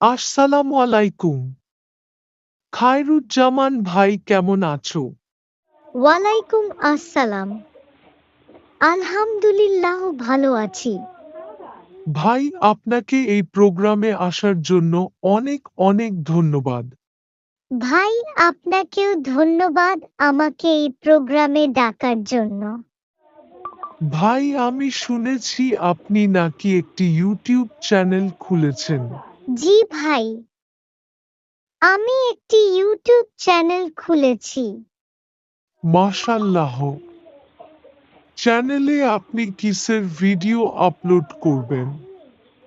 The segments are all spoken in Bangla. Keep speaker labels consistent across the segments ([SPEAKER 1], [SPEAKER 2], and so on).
[SPEAKER 1] আসসালামু আলাইকুম। খায়রুজ্জামান ভাই কেমন আছো?
[SPEAKER 2] ওয়ালাইকুম আসসালাম। আলহামদুলিল্লাহ ভালো আছি।
[SPEAKER 1] ভাই আপনাকে এই প্রোগ্রামে আসার জন্য অনেক অনেক ধন্যবাদ।
[SPEAKER 2] ভাই আপনাকেও ধন্যবাদ আমাকে এই প্রোগ্রামে ডাকার জন্য।
[SPEAKER 1] ভাই আমি শুনেছি আপনি নাকি একটি ইউটিউব চ্যানেল খুলেছেন।
[SPEAKER 2] জি ভাই। আমি একটি ইউটিউব চ্যানেল খুলেছি।
[SPEAKER 1] মাশাল্লাহ চ্যানেলে আপনি কিসের ভিডিও আপলোড করবেন?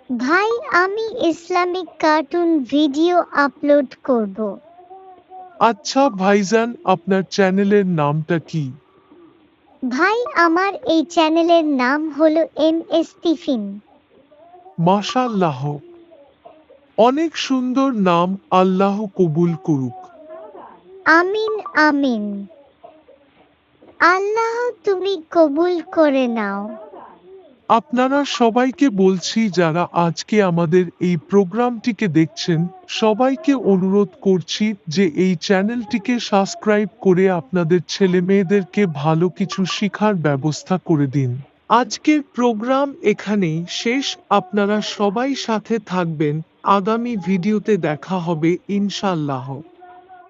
[SPEAKER 2] ভাই আমি ইসলামিক কার্টুন ভিডিও আপলোড করব।
[SPEAKER 1] আচ্ছা ভাইজান আপনার চ্যানেলের নামটা কি?
[SPEAKER 2] ভাই আমার এই চ্যানেলের নাম হলো এম এস টিফিন
[SPEAKER 1] মাশাল্লাহ অনেক সুন্দর নাম আল্লাহ কবুল করুক।
[SPEAKER 2] আমিন আমিন। আল্লাহ তুমি কবুল করে নাও।
[SPEAKER 1] আপনারা সবাইকে বলছি যারা আজকে আমাদের এই প্রোগ্রামটিকে দেখছেন সবাইকে অনুরোধ করছি যে এই চ্যানেলটিকে সাবস্ক্রাইব করে আপনাদের ছেলে মেয়েদেরকে ভালো কিছু শিখার ব্যবস্থা করে দিন। আজকের প্রোগ্রাম এখানেই শেষ। আপনারা সবাই সাথে থাকবেন। আগামী ভিডিওতে দেখা হবে ইনশাল্লাহ